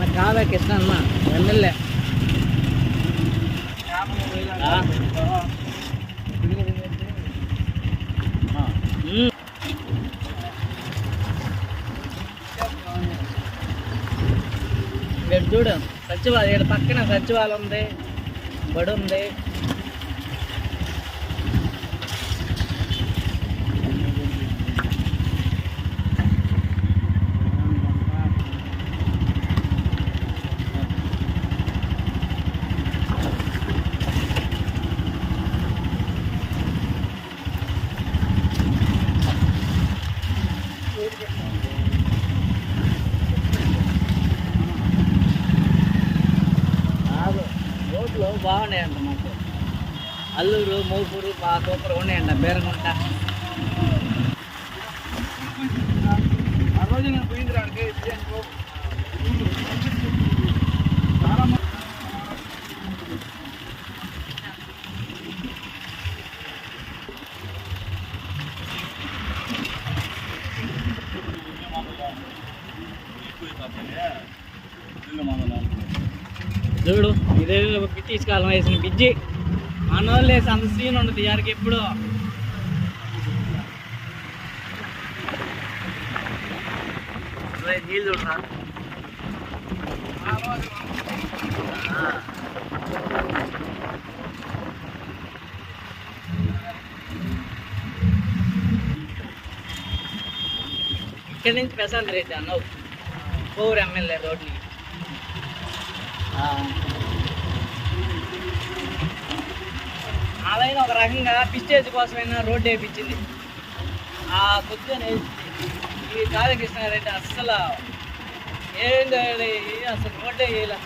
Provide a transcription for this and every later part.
అన్న కాదా కృష్ణ అన్న ఎమ్మెల్యే ఆ. ఉమ్. చూడు సచివాలయం ఇక్కడ పక్కన సచివాలయం ఉంది బడి ఉంది రోడ్లు బాగున్నాయంట మాకు. అల్లూరు మోపూరు బాగా సూపర్ ఉన్నాయంట బేరగుంట. ఆ రోజు నేను పోయింది రాడికి చూడు ఇదే బ్రిటిష్ వేసిన బిజ్జి మనోళ్ళు వేసి అంత సీన్ ఉండదు యారికి ఎప్పుడు. నీళ్ళు చూడరా ఇక్కడి నుంచి ప్రశాంత్ రెడ్డి అన్నావు. కోవూరు ఎమ్మెల్యే రోడ్లు ఆలైన ఒక రకంగా పిస్టేజ్ కోసమైనా రోడ్డు వేయించింది. ఆ కొద్దిగా ఈ కాళకృష్ణారెడ్డి అస్సలు ఏం చేయాలి? అసలు రోడ్డే వేయలే.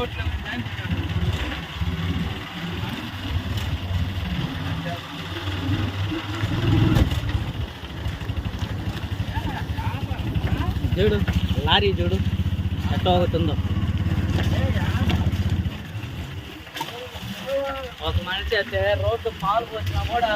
ఓట్లు చూడు లారీ చూడు ఎట్లా అవుతుందో. ఒక మనిషి అయితే రోడ్డు పాలు పోసినా కూడా